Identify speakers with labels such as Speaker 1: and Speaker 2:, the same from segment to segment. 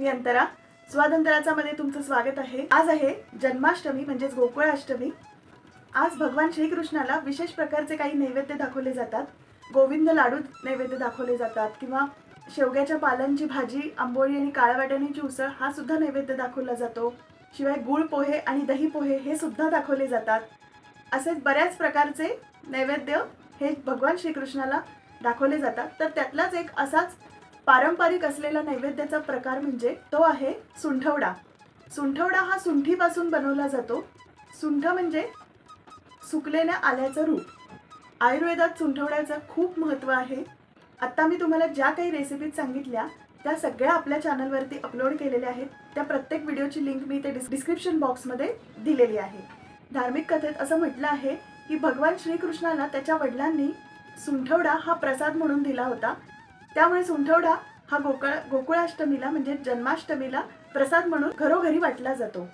Speaker 1: मी अंतरा. स्वातंत्र्यामध्ये तुमचं स्वागत आहे. आज आहे जन्माष्टमी म्हणजेच गोकुळाष्टमी. आज भगवान श्रीकृष्णाला विशेष प्रकारचे काही नैवेद्य दाखवले जातात. गोविंद लाडू नैवेद्य दाखवले जातात किंवा शेवग्याच्या पालांची भाजी आंबोळी आणि काळ्या वाटाण्याची उसळ हा सुद्धा नैवेद्य दाखवला जातो. शिवाय गुळ पोहे आणि दही पोहे हे सुद्धा दाखवले जातात. असे बऱ्याच प्रकारचे नैवेद्य हे भगवान श्रीकृष्णाला दाखवले जातात. तर त्यातलाच एक असाच पारंपरिक असलेला नैवेद्याचा प्रकार म्हणजे तो आहे सुंठवडा. सुंठवडा हा सुंठीपासून बनवला जातो. सुंठ म्हणजे सुकलेल्या आल्याचं रूप. आयुर्वेदात सुंठवड्याचं खूप महत्त्व आहे. आत्ता मी तुम्हाला ज्या काही रेसिपीज सांगितल्या त्या सगळ्या आपल्या चॅनलवरती अपलोड केलेल्या आहेत. त्या प्रत्येक व्हिडिओची लिंक मी ते डिस्क्रिप्शन बॉक्समध्ये दिलेली आहे. धार्मिक कथेत असं म्हटलं आहे की भगवान श्रीकृष्णाला त्याच्या वडिलांनी सुंठवडा हा प्रसाद म्हणून दिला होता. त्यामुळे सुंठवडा हा गोकुळ गोकुळाष्टमीला म्हणजे जन्माष्टमीला प्रसाद म्हणून घरोघरी वाटला जातो.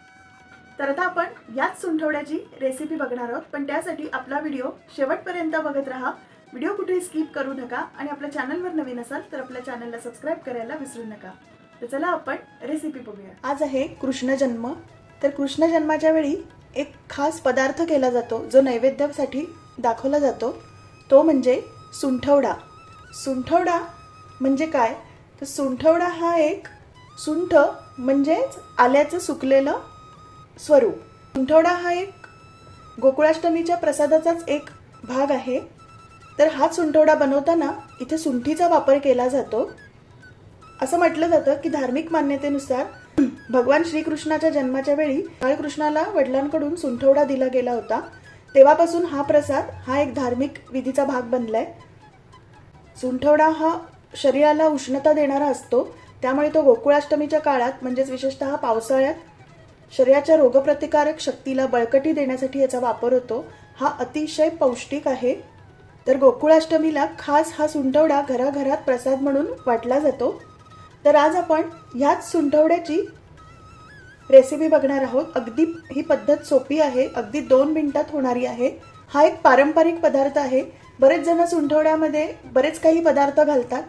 Speaker 1: तर आता आपण याच सुंठवड्याची रेसिपी बघणार आहोत. पण त्यासाठी आपला व्हिडिओ शेवटपर्यंत बघत राहा. व्हिडिओ कुठेही स्किप करू नका. आणि आपल्या चॅनलवर नवीन असाल तर आपल्या चॅनलला सबस्क्राईब करायला विसरू नका. तर चला आपण रेसिपी बघूया. आज आहे कृष्ण जन्म. तर कृष्ण जन्माच्या वेळी एक खास पदार्थ केला जातो जो नैवेद्यासाठी दाखवला जातो. तो म्हणजे सुंठवडा. सुंठवडा म्हणजे काय? तर सुंठवडा हा एक सुंठ म्हणजेच आल्याचं सुकलेलं स्वरूप. सुंठवडा हा एक गोकुळाष्टमीच्या प्रसादाचाच एक भाग आहे. तर हा सुंठवडा बनवताना इथे सुंठीचा वापर केला जातो. असं म्हटलं जातं की धार्मिक मान्यतेनुसार भगवान श्रीकृष्णाच्या जन्माच्या वेळी बाळकृष्णाला वडिलांकडून सुंठवडा दिला गेला होता. तेव्हापासून हा प्रसाद हा एक धार्मिक विधीचा भाग बनलाय. सुंठवडा हा शरीराला उष्णता देणारा असतो त्यामुळे तो गोकुळाष्टमीच्या काळात म्हणजेच विशेषतः पावसाळ्यात शरीराच्या रोगप्रतिकारक शक्तीला बळकटी देण्यासाठी याचा वापर होतो. हा अतिशय पौष्टिक आहे. तर गोकुळाष्टमीला खास हा सुंठवडा घराघरात प्रसाद म्हणून वाटला जातो. तर आज आपण ह्याच सुंठवड्याची रेसिपी बघणार आहोत. अगदी ही पद्धत सोपी आहे. अगदी दोन मिनिटात होणारी आहे. हा एक पारंपरिक पदार्थ आहे. बरेच जण सुंठवड्यामध्ये बरेच काही पदार्थ घालतात.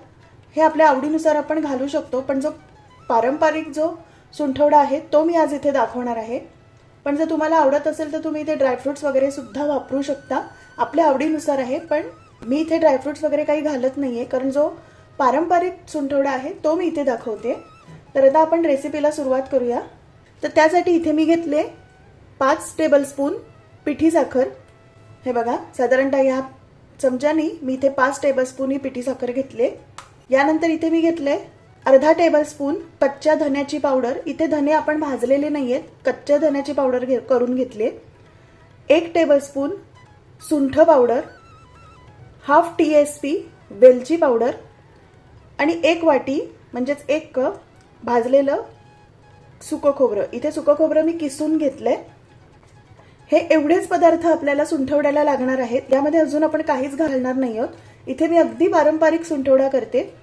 Speaker 1: हे आपल्या आवडीनुसार आपण घालू शकतो पण जो पारंपरिक जो सुंठवडा आहे तो मी आज इथे दाखवणार आहे. पण जर तुम्हाला आवडत असेल तर तुम्ही इथे ड्रायफ्रुट्स वगैरे सुद्धा वापरू शकता. आपल्या आवडीनुसार आहे पण मी इथे ड्रायफ्रुट्स वगैरे काही घालत नाही आहे कारण जो पारंपरिक सुंठवडा आहे तो मी इथे दाखवते. तर आता आपण रेसिपीला सुरुवात करूया. तर त्यासाठी इथे मी घेतले पाच टेबलस्पून पिठी साखर. हे बघा साधारणतः ह्या चमच्यानी मी इथे पाच टेबलस्पून ही पिठी साखर घेतले यानंतर इथे मी घेतले अर्धा टेबलस्पून कच्च्या धन्याची पावडर इथे धने आपण भाजलेले नाही आहेत कच्च्या धन्याची पावडर घे करून घेतली. एक tablespoon सुंठ powder half T S P वेलची पावडर आणि एक वाटी म्हणजेच एक कप भाजलेलं सुकं खोबरं. इथे सुकं खोबरं मी किसून घेतलंय. हे एवढेच पदार्थ आपल्याला सुंठवड्याला लागणार आहेत. यामध्ये अजून आपण काहीच घालणार नाही आहोत. इथे मी अगदी पारंपरिक सुंठवडा करते.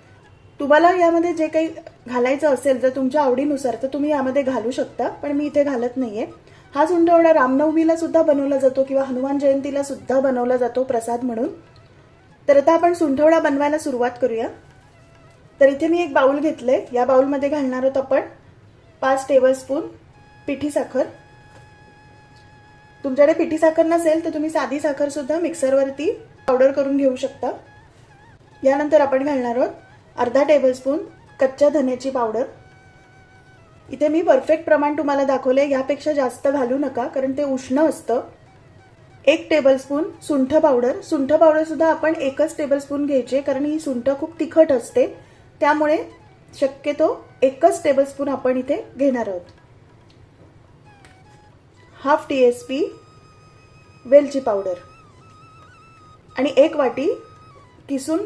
Speaker 1: तुम्हाला यामध्ये जे काही घालायचं असेल जर तुमच्या आवडीनुसार तर तुम्ही यामध्ये घालू शकता पण मी इथे घालत नाहीये. हा सुंठवडा रामनवमीला सुद्धा बनवला जातो किंवा हनुमान जयंतीला सुद्धा बनवला जातो प्रसाद म्हणून. तर आता आपण सुंठवडा बनवायला सुरुवात करूया. तर इथे मी एक बाउल घेतलंय. या बाउलमध्ये घालणार आहोत आपण पाच टेबलस्पून पिठी साखर. तुमच्याकडे पिठी साखर नसेल तर तुम्ही साधी साखरसुद्धा मिक्सरवरती पावडर करून घेऊ शकता. यानंतर आपण घालणार आहोत अर्धा टेबलस्पून कच्च्या धन्याची पावडर. इथे मी परफेक्ट प्रमाण तुम्हाला दाखवले यापेक्षा जास्त घालू नका कारण ते उष्ण असतं. एक टेबलस्पून सुंठ पावडर. सुंठ पावडरसुद्धा आपण एकच टेबलस्पून घ्यायचे कारण ही सुंठ खूप तिखट असते. त्यामुळे शक्यतो एकच टेबलस्पून आपण इथे घेणार आहोत. हाफ टी एस पी वेलची पावडर. आणि एक वाटी किसून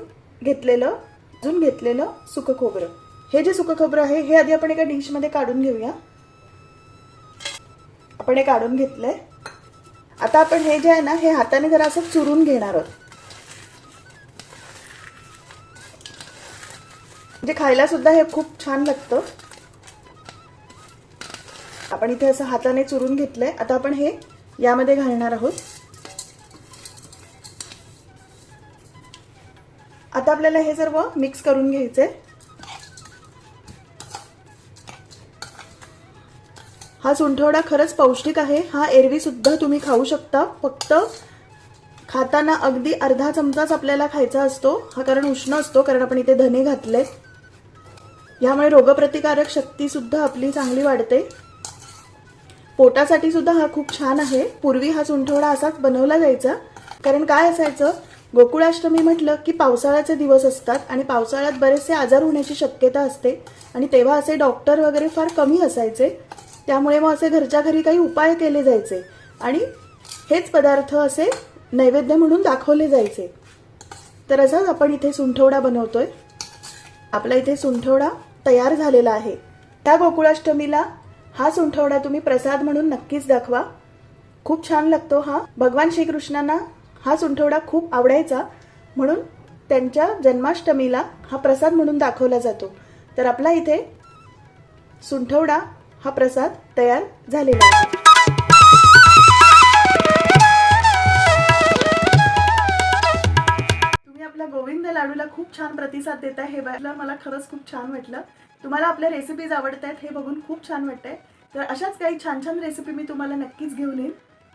Speaker 1: घेतलेलं अजून घेतलेलं सुकं खोबरं. हे जे सुकं खोबरं आहे हे आधी आपण एका डिशमध्ये काढून घेऊया. आपण हे काढून घेतलंय. आता आपण हे जे आहे ना हे हाताने जरा असं चुरून घेणार आहोत. म्हणजे खायला सुद्धा हे खूप छान लागतं. आपण इथे असं हाताने चुरून घेतलंय. आता आपण हे यामध्ये घालणार आहोत. आता आपल्याला हे सर्व मिक्स करून घ्यायचंय हा सुंठवडा खरंच पौष्टिक आहे. हा एरवी सुद्धा तुम्ही खाऊ शकता. फक्त खाताना अगदी अर्धा चमचाच आपल्याला खायचा असतो. हा कारण उष्ण असतो कारण आपण इथे धने घातलेत यामुळे रोगप्रतिकारक शक्ती सुद्धा आपली चांगली वाढते. पोटासाठी सुद्धा हा खूप छान आहे. पूर्वी हा सुंठवडा असाच बनवला जायचा. कारण काय असायचं? गोकुळाष्टमी म्हटलं की पावसाळ्याचे दिवस असतात आणि पावसाळ्यात बरेचसे आजार होण्याची शक्यता असते आणि तेव्हा असे डॉक्टर वगैरे फार कमी असायचे. त्यामुळे मग असे घरच्या घरी काही उपाय केले जायचे आणि हेच पदार्थ असे नैवेद्य म्हणून दाखवले जायचे. तर असाच आपण इथे सुंठवडा बनवतोय. आपला इथे सुंठवडा तयार झालेला आहे. त्या गोकुळाष्टमीला हा सुंठवडा तुम्ही प्रसाद म्हणून नक्कीच दाखवा. खूप छान लागतो हा. भगवान श्रीकृष्णांना हा सुंठवडा खूप आवडायचा म्हणून त्यांच्या जन्माष्टमीला हा प्रसाद म्हणून दाखवला जातो. तर आपला इथे सुंठवडा हा प्रसाद तयार झालेला आहे. तुम्ही आपल्या गोविंद लाडूला खूप छान प्रतिसाद देताय. हे बघायला मला खरंच खूप छान वाटलं. तुम्हाला आपल्या रेसिपीज आवडत आहेत हे बघून खूप छान वाटतंय. तर अशाच काही छान छान रेसिपी मी तुम्हाला नक्कीच घेऊन येईन.